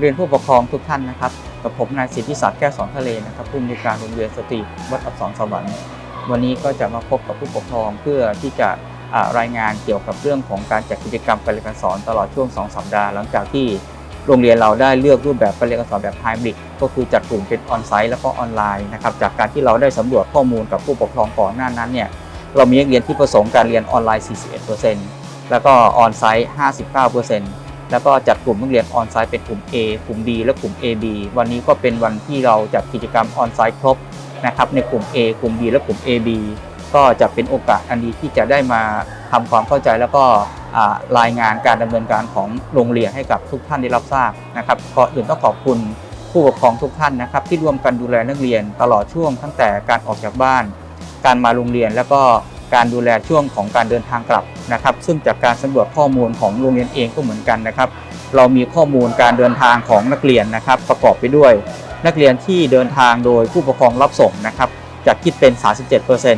เรียนผู้ปกครองทุกท่านนะครับกับผมนายสิทธิศักดิ์แก้วสอนทะเลนะครับผู้อำนวยการโรงเรียนสตรีวัดอับสรสวรรค์วันนี้ก็จะมาพบกับผู้ปกครองเพื่อที่จะรายงานเกี่ยวกับเรื่องของการจัดกิจกรรมการเรียนการสอนตลอดช่วง 2 สัปดาห์หลังจากที่โรงเรียนเราได้เลือกรูปแบบการเรียนการสอนแบบไฮบริดก็คือจัดกลุ่มเป็นออนไซต์แล้วก็ออนไลน์นะครับจากการที่เราได้สำรวจข้อมูลกับผู้ปกครองก่อนหน้านั้นเนี่ยเรามีนักเรียนที่ประสงค์การเรียนออนไลน์ 41%แล้วก็ออนไซต์ 59% แล้วก็จัดกลุ่มนักเรียนออนไซต์เป็นกลุ่ม A กลุ่ม B และกลุ่ม AB วันนี้ก็เป็นวันที่เราจัดกิจกรรมออนไซต์ครบนะครับในกลุ่ม A กลุ่ม B และกลุ่ม AB ก็จะเป็นโอกาสอันดีที่จะได้มาทำความเข้าใจแล้วก็รายงานการดำเนินการของโรงเรียนให้กับทุกท่านได้รับทราบนะครับก่อนอื่นต้องขอบคุณผู้ปกครองทุกท่านนะครับ ที่ร่วมกันดูแลนักเรียนตลอดช่วงตั้งแต่การออกจากบ้าน การมาโรงเรียนแล้วก็ การดูแลช่วงของการเดินทางกลับนะครับ ซึ่งจากการสำรวจข้อมูลของโรงเรียนเองก็เหมือนกันนะครับ เรามีข้อมูลการเดินทางของนักเรียนนะครับ ประกอบไปด้วย นักเรียนที่เดินทางโดยผู้ปกครองรับส่งนะครับจะคิดเป็น 37%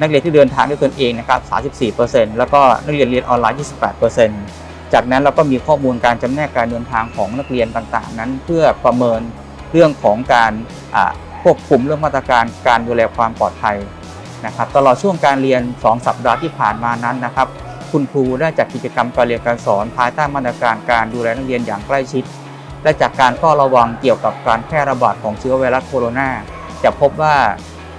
นักเรียนที่เดินทางด้วยตนเองนะครับ 34%แล้วก็นักเรียนเรียนออนไลน์ 28%จากนั้นเราก็มีข้อมูลการจำแนกการเดินทางของนักเรียนต่างๆ นั้น เพื่อประเมินเรื่องของการควบคุมเรื่องมาตรการการดูแลความปลอดภัย นะครับตลอดช่วงการเรียน 2 สัปดาห์ที่ผ่านมานั้นนะครับ คุณครูได้จัดกิจกรรมการเรียนการสอนภายใต้มาตรการการดูแลนักเรียนอย่างใกล้ชิด และจากการเฝ้าระวังเกี่ยวกับการแพร่ระบาดของเชื้อไวรัสโคโรนาจะพบว่า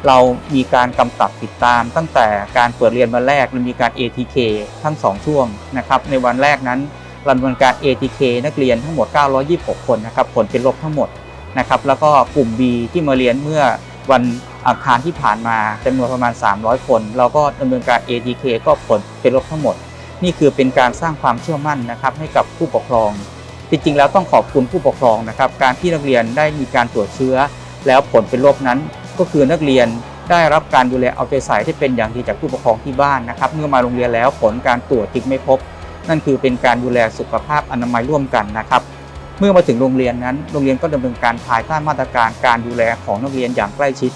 เรามีการกำกับติดตาม ตั้งแต่การเปิดเรียนวันแรกเรามีการ ATK ทั้ง 2 ช่วงนะครับในวันแรกนั้นราดำเนินการ ATK นักเรียนทั้งหมด 926 คนนะครับผลเป็นลบทั้งหมดนะครับแล้วก็กลุ่ม B ที่มาเรียนเมื่อวัน อังคารที่ผ่านมาจำนวนประมาณ 300 คน เราก็ดำเนินการ ATK ก็ผลเป็นลบทั้งหมด นี่คือเป็นการสร้างความเชื่อมั่นนะครับให้กับผู้ปกครอง จริงๆ แล้วต้องขอบคุณผู้ปกครองนะครับ การที่นักเรียนได้มีการตรวจเชื้อ แล้วผลเป็นลบนั้น ก็คือนักเรียนได้รับการดูแลเอาใจใส่ที่เป็นอย่างดีจากผู้ปกครองที่บ้านนะครับ เมื่อมาโรงเรียนแล้วผลการตรวจจึงไม่พบ นั่นคือเป็นการดูแลสุขภาพอนามัยร่วมกันนะครับเมื่อมาถึงโรงเรียนนั้น โรงเรียนก็ดำเนินการภายใต้มาตรการการดูแลของนักเรียนอย่างใกล้ชิด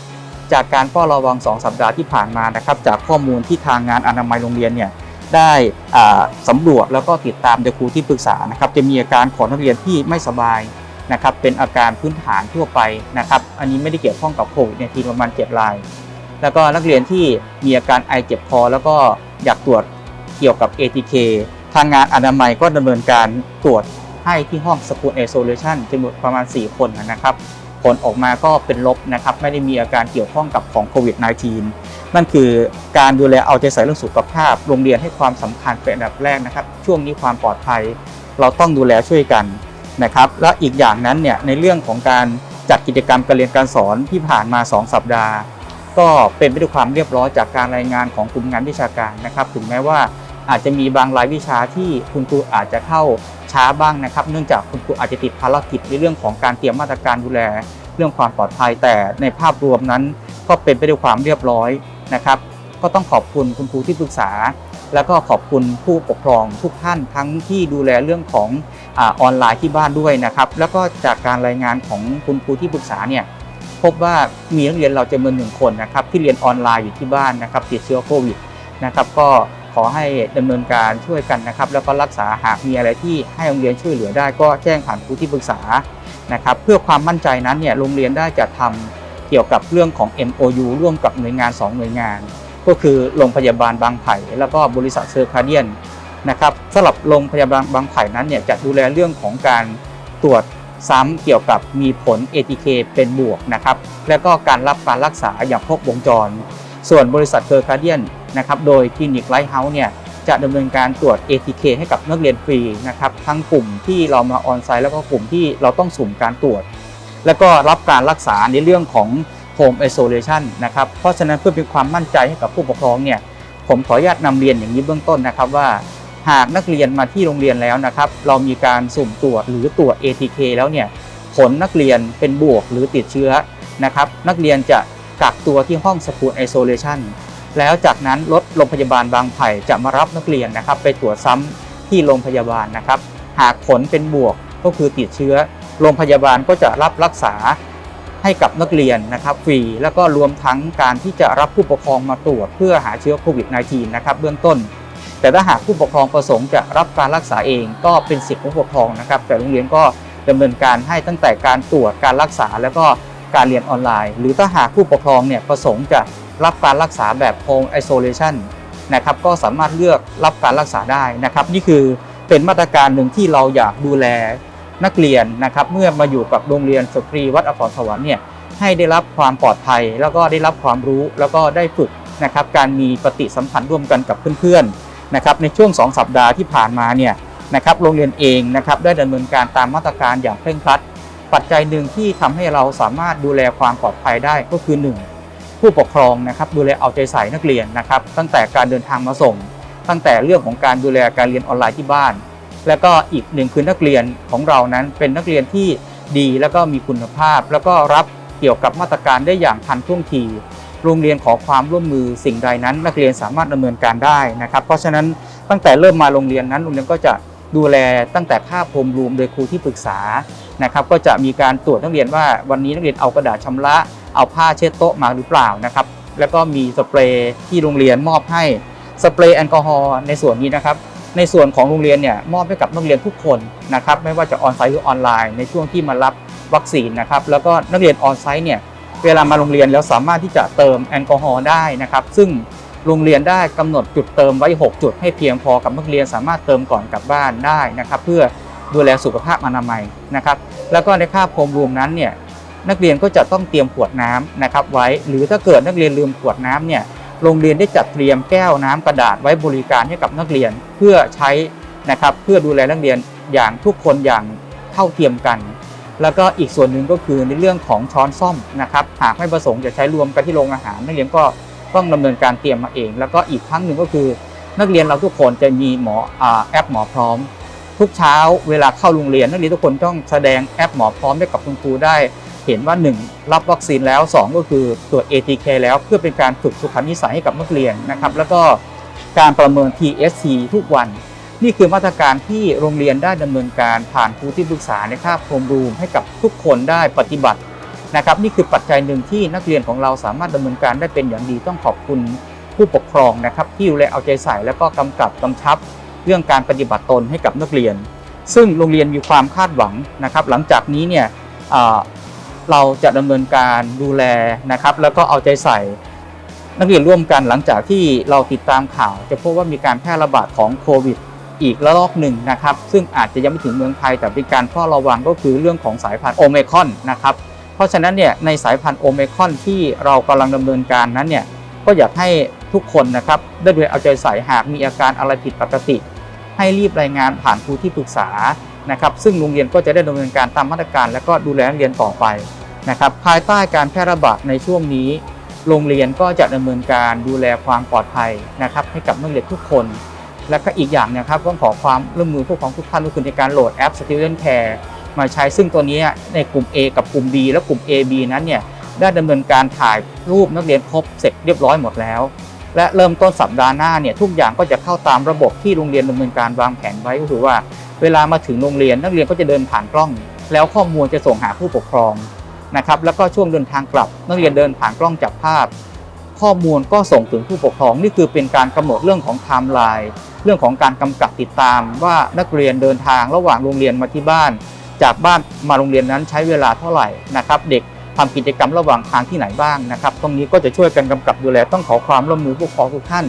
จากการเฝ้าระวัง 2 สัปดาห์ที่ผ่านมานะครับจากข้อมูลที่ทางงานอนามัยโรงเรียนเนี่ยได้อ่าสำรวจแล้วก็ติดตามโดยครูที่ปรึกษานะครับจะมีอาการของนักเรียนที่ไม่สบายนะครับเป็นอาการพื้นฐานทั่วไปนะครับอันนี้ไม่ได้เกี่ยวข้องกับโควิดในทีประมาณ7ราย แล้วก็นักเรียนที่มีอาการไอเจ็บคอ แล้วก็อยากตรวจเกี่ยวกับ ATK ทางงานอนามัยก็ดำเนินการตรวจให้ที่ห้องสกูล isolation จำนวนประมาณ 4 คนนะครับ ผลออกมาก็เป็นลบนะครับ ไม่ได้มีอาการเกี่ยวข้องกับของโควิด -19 นั่นคือการดูแลเอาใจใส่เรื่องสุขภาพ โรงเรียนให้ความสำคัญเป็นอันดับแรกนะครับ ช่วงนี้ความปลอดภัย เราต้องดูแลช่วยกันนะครับ และอีกอย่างนั้นเนี่ยในเรื่องของการจัดกิจกรรมการเรียนการสอนที่ผ่านมา 2 สัปดาห์ ก็เป็นไปด้วยความเรียบร้อยจากการรายงานของกลุ่มงานวิชาการนะครับ ถึงแม้ว่าอาจจะมีบางรายวิชาที่คุณครูอาจจะเข้า ช้าบ้างนะครับ เนื่องจากคุณครูอาจจะติดภารกิจในเรื่องของการเตรียมมาตรการดูแล เรื่องความปลอดภัยแต่ในภาพรวมนั้น ก็เป็นไปด้วยความเรียบร้อยนะครับ ก็ต้องขอบคุณคุณครูที่ปรึกษา แล้วก็ขอบคุณผู้ปกครองทุกท่านทั้งที่ดูแลเรื่องของอออนไลน์ที่บ้านด้วยนะครับ แล้วก็จากการรายงานของคุณครูที่ปรึกษาเนี่ยพบว่ามีนักเรียนเราจำนวนหนึ่งคนนะครับที่เรียนออนไลน์อยู่ที่บ้านนะครับติดเชื้อโควิดนะครับก็ ขอให้ดำเนินการช่วยกันนะครับ แล้วก็รักษาหากมีอะไรที่ให้โรงเรียนช่วยเหลือได้ ก็แจ้งผ่านครูที่ปรึกษานะครับ เพื่อความมั่นใจนั้นเนี่ยโรงเรียนได้จัดทำเกี่ยวกับเรื่องของ MOU ร่วมกับหน่วยงาน 2 หน่วยงาน ก็คือโรงพยาบาลบางไผ่แล้วก็บริษัทเซอร์คาเดียนนะครับสำหรับโรงพยาบาลบางไผ่นั้นเนี่ยจะดูแลเรื่องของการตรวจซ้ำเกี่ยวกับมีผล ATK เป็นบวกนะครับ แล้วก็การรับการรักษาอย่างครบวงจร ส่วนบริษัทเซอร์คาเดียน นะครับ โดยคลินิกไลท์เฮาส์เนี่ยจะดำเนินการตรวจ ATK ให้กับนักเรียนฟรีนะครับ ทั้งกลุ่มที่เรามาออนไซต์แล้วก็กลุ่มที่เราต้องสุ่มการตรวจ แล้วก็รับการรักษาในเรื่องของ Home Isolation นะครับ เพราะฉะนั้นเพื่อเป็นความมั่นใจให้กับผู้ปกครองเนี่ย ผมขออนุญาตนำเรียนอย่างนี้เบื้องต้นนะครับว่า หากนักเรียนมาที่โรงเรียนแล้วนะครับ เรามีการสุ่มตรวจหรือตรวจ ATK แล้วเนี่ย ผลนักเรียนเป็นบวกหรือติดเชื้อนะครับ นักเรียนจะกักตัวที่ห้อง School Isolation แล้วจากนั้นรถโรงพยาบาลบางไผ่จะมารับนักเรียนนะครับ ไปตรวจซ้ำที่โรงพยาบาลนะครับ หากผลเป็นบวกก็คือติดเชื้อ โรงพยาบาลก็จะรับรักษาให้กับนักเรียนนะครับฟรีแล้วก็รวมทั้งการที่จะรับผู้ปกครองมาตรวจเพื่อหาเชื้อโควิด -19 นะครับเบื้องต้น แต่ถ้าหากผู้ปกครองประสงค์จะรับการรักษาเองก็เป็นสิทธิของผู้ปกครองนะครับ แต่โรงเรียนก็ดำเนินการให้ตั้งแต่การตรวจการรักษา แล้วก็การเรียนออนไลน์ หรือถ้าหากผู้ปกครองเนี่ยประสงค์จะ รับการรักษาแบบ home isolation นะครับก็สามารถเลือกรับการรักษาได้นะครับนี่คือเป็นมาตรการหนึ่งที่เราอยากดูแลนักเรียนนะครับเมื่อมาอยู่กับโรงเรียนสตรีวัดอภรสวรรค์เนี่ยให้ได้รับความปลอดภัย แล้วก็ได้รับความรู้แล้วก็ได้ฝึกนะครับการมีปฏิสัมพันธ์ร่วมกันกับเพื่อนๆนะครับในช่วง 2 สัปดาห์ที่ผ่านมาเนี่ยนะครับโรงเรียนเองนะครับได้ดำเนินการตามมาตรการอย่างเคร่งครัด ปัจจัยหนึ่งที่ทำให้เราสามารถดูแลความปลอดภัยได้ก็คือ 1. ผู้ปกครองนะครับดูแลเอาใจใส่นักเรียนนะครับ ตั้งแต่การเดินทางมาส่ง ตั้งแต่เรื่องของการดูแลการเรียนออนไลน์ที่บ้าน แล้วก็อีกหนึ่งคือนักเรียนของเรานั้นเป็นนักเรียนที่ดีแล้วก็มีคุณภาพ แล้วก็รับเกี่ยวกับมาตรการได้อย่างทันท่วงทีโรงเรียนขอความร่วมมือสิ่งใดนั้น นักเรียนสามารถดำเนินการได้นะครับ เพราะฉะนั้นตั้งแต่เริ่มมาโรงเรียนนั้นโรงเรียนก็จะดูแลตั้งแต่ค่าพรมรูมโดยครูที่ปรึกษานะครับ ก็จะมีการตรวจนักเรียนว่าวันนี้นักเรียนเอากระดาษชำระ เอาผ้าเช็ดโต๊ะมาหรือเปล่านะครับ แล้วก็มีสเปรย์ที่โรงเรียนมอบให้สเปรย์แอลกอฮอล์ในส่วนนี้นะครับในส่วนของโรงเรียนเนี่ยมอบให้กับนักเรียนทุกคนนะครับไม่ว่าจะออนไซต์หรือออนไลน์ในช่วงที่มารับวัคซีนนะครับแล้วก็นักเรียนออนไซต์เนี่ยเวลามาโรงเรียนแล้วสามารถที่จะเติมแอลกอฮอล์ได้นะครับซึ่งโรงเรียนได้กำหนดจุดเติมไว้ 6 จุดให้เพียงพอกับนักเรียนสามารถเติมก่อนกลับบ้านได้นะครับเพื่อดูแลสุขภาพอนามัยนะครับแล้วก็ในค่าพรมรวมนั้นเนี่ย นักเรียนก็จะต้องเตรียมขวดน้ำนะครับไว้ หรือถ้าเกิดนักเรียนลืมขวดน้ำเนี่ยโรงเรียนได้จัดเตรียมแก้วน้ำกระดาษไว้บริการให้กับนักเรียนเพื่อใช้นะครับเพื่อดูแลนักเรียนอย่างทุกคนอย่างเท่าเทียมกัน แล้วก็อีกส่วนหนึ่งก็คือในเรื่องของช้อนซ่อมนะครับหากไม่ประสงค์จะใช้รวมกันที่โรงอาหารนักเรียนก็ต้องดำเนินการเตรียมมาเอง แล้วก็อีกครั้งหนึ่งก็คือ นักเรียนเราทุกคนจะมีหมออแอปหมอพร้อม ทุกเช้าเวลาเข้าโรงเรียนนักเรียนทุกคนต้องแสดงแอปหมอพร้อมให้กับคุณครูได้ เห็นว่า1รับวัคซีนแล้ว 2 ก็คือตรวจ ATK แล้วเพื่อเป็นการฝึกสุขนิสัยให้กับนักเรียนนะครับ แล้วก็การประเมิน TSC ทุกวัน นี่คือมาตรการที่โรงเรียนได้ดำเนินการผ่านครูที่ปรึกษาในค่าบโฮมรูมให้กับทุกคนได้ปฏิบัตินะครับนี่คือปัจจัยหนึ่งที่นักเรียนของเราสามารถดำเนินการได้เป็นอย่างดีต้องขอบคุณผู้ปกครองนะครับที่ดูแลเอาใจใส่แล้วก็กำกับกำชับ เรื่องการปฏิบัติตนให้กับนักเรียน ซึ่งโรงเรียนมีความคาดหวังนะครับ หลังจากนี้เนี่ย เราจะดำเนินการดูแลนะครับ แล้วก็เอาใจใส่นักเรียนร่วมกันหลังจากที่เราติดตามข่าว จะพบว่ามีการแพร่ระบาดของโควิดอีกระลอกหนึ่งนะครับ ซึ่งอาจจะยังไม่ถึงเมืองไทย แต่เป็นการเฝ้าระวังก็คือเรื่องของสายพันธุ์โอเมคอนนะครับ เพราะฉะนั้นเนี่ยในสายพันธุ์โอเมคอนที่เรากำลังดำเนินการนั้นเนี่ยก็อยากให้ทุกคนนะครับได้ดูแลเอาใจใส่หากมีอาการอะไรผิดปกติ ให้รีบรายงานผ่านครูที่ปรึกษา นะครับซึ่งโรงเรียนก็จะได้ดำเนินการตามมาตรการ และก็ดูแลนักเรียนต่อไปนะครับภายใต้การแพร่ระบาดในช่วงนี้ โรงเรียนก็จะดำเนินการดูแลความปลอดภัยนะครับให้กับนักเรียนทุกคน และก็อีกอย่างนะครับต้องขอความร่วมมือผู้ปกครองทุกท่านก็คือในการโหลดแอป Student Care มาใช้ซึ่งตัวนี้ในกลุ่ม A กับกลุ่ม B และกลุ่ม AB นั้นเนี่ยได้ดำเนินการถ่ายรูปนักเรียนครบเสร็จเรียบร้อยหมดแล้ว และเริ่มต้นสัปดาห์หน้าเนี่ยทุกอย่างก็จะเข้าตามระบบที่โรงเรียนดำเนินการวางแผนไว้ก็คือว่า เวลามาถึงโรงเรียนนักเรียนก็จะเดินผ่านกล้อง แล้วข้อมูลจะส่งหาผู้ปกครองนะครับแล้วก็ช่วงเดินทางกลับ นักเรียนเดินผ่านกล้องจับภาพ ข้อมูลก็ส่งถึงผู้ปกครองนี่คือเป็นการกำหนดเรื่องของไทม์ไลน์เรื่องของการกำกับติดตาม ว่านักเรียนเดินทางระหว่างโรงเรียนมาที่บ้าน จากบ้านมาโรงเรียนนั้นใช้เวลาเท่าไหร่นะครับเด็ก ทำกิจกรรมระหว่างทางที่ไหนบ้างนะครับ ตรงนี้ก็จะช่วยกันกำกับดูแลต้องขอความร่วมมือผู้ปกครองทุกท่าน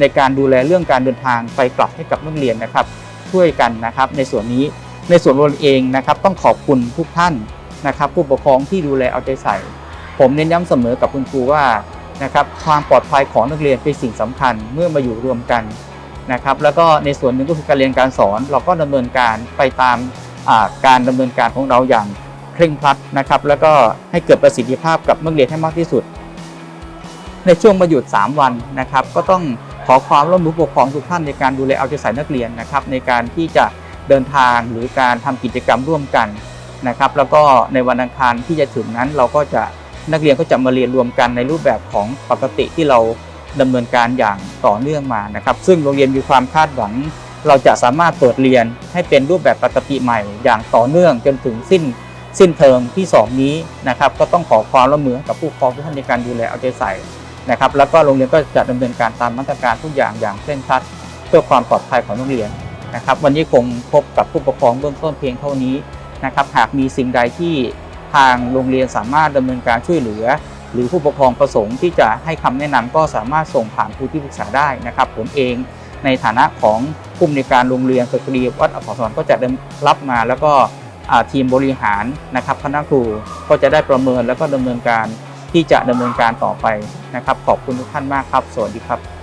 ในการดูแลเรื่องการเดินทางไปกลับให้กับนักเรียนนะครับ ช่วยกันนะครับในส่วนนี้ในส่วนรวมเองนะครับ ต้องขอบคุณทุกท่านนะครับ ผู้ปกครองที่ดูแลเอาใจใส่ ผมเน้นย้ำเสมอกับคุณครูว่านะครับความปลอดภัยของนักเรียนเป็นสิ่งสำคัญเมื่อมาอยู่รวมกันนะครับแล้วก็ในส่วนหนึ่งก็คือการเรียนการสอน เราก็ดำเนินการไปตามการดำเนินการของเราอย่าง เคร่งครัดนะครับ แล้วก็ให้เกิดประสิทธิภาพกับนักเรียนให้มากที่สุด ในช่วงมาหยุด 3 วันนะครับ ก็ต้องขอความร่วมมือปกครองทุกท่านในการดูแลเอาใจใส่นักเรียนนะครับ ในการที่จะเดินทางหรือการทำกิจกรรมร่วมกันนะครับ แล้วก็ในวันอังคารที่จะถึงนั้นเราก็จะนักเรียนก็จะมาเรียนรวมกันในรูปแบบของปกติที่เราดำเนินการอย่างต่อเนื่องมานะครับ ซึ่งโรงเรียนมีความคาดหวัง เราจะสามารถเปิดเรียนให้เป็นรูปแบบปกติใหม่ อย่างต่อเนื่องจนถึงสิ้น สิ้นเทอมที่ 2 นี้นะครับก็ต้องขอความร่วมมือกับผู้ปกครองทุกท่านในการดูแลเอาใจใส่นะครับแล้วก็โรงเรียนก็จะดำเนินการตามมาตรการทุกอย่างอย่างเคร่งครัด เพื่อความปลอดภัยของนักเรียนนะครับวันนี้คงพบกับผู้ปกครองเบื้องต้นเพียงเท่านี้นะครับหากมีสิ่งใดที่ทางโรงเรียนสามารถดำเนินการช่วยเหลือ หรือผู้ปกครองประสงค์ที่จะให้คำแนะนำก็สามารถส่งผ่านครูที่ปรึกษาได้นะครับผมเองในฐานะของผู้อำนวยการโรงเรียนสตรีวัดอักษรสรก็จะรับมาแล้วก็ ทีมบริหารนะครับคณะครูก็จะได้ประเมินแล้วก็ดำเนินการที่จะดำเนินการต่อไปนะครับ ขอบคุณทุกท่านมากครับ สวัสดีครับ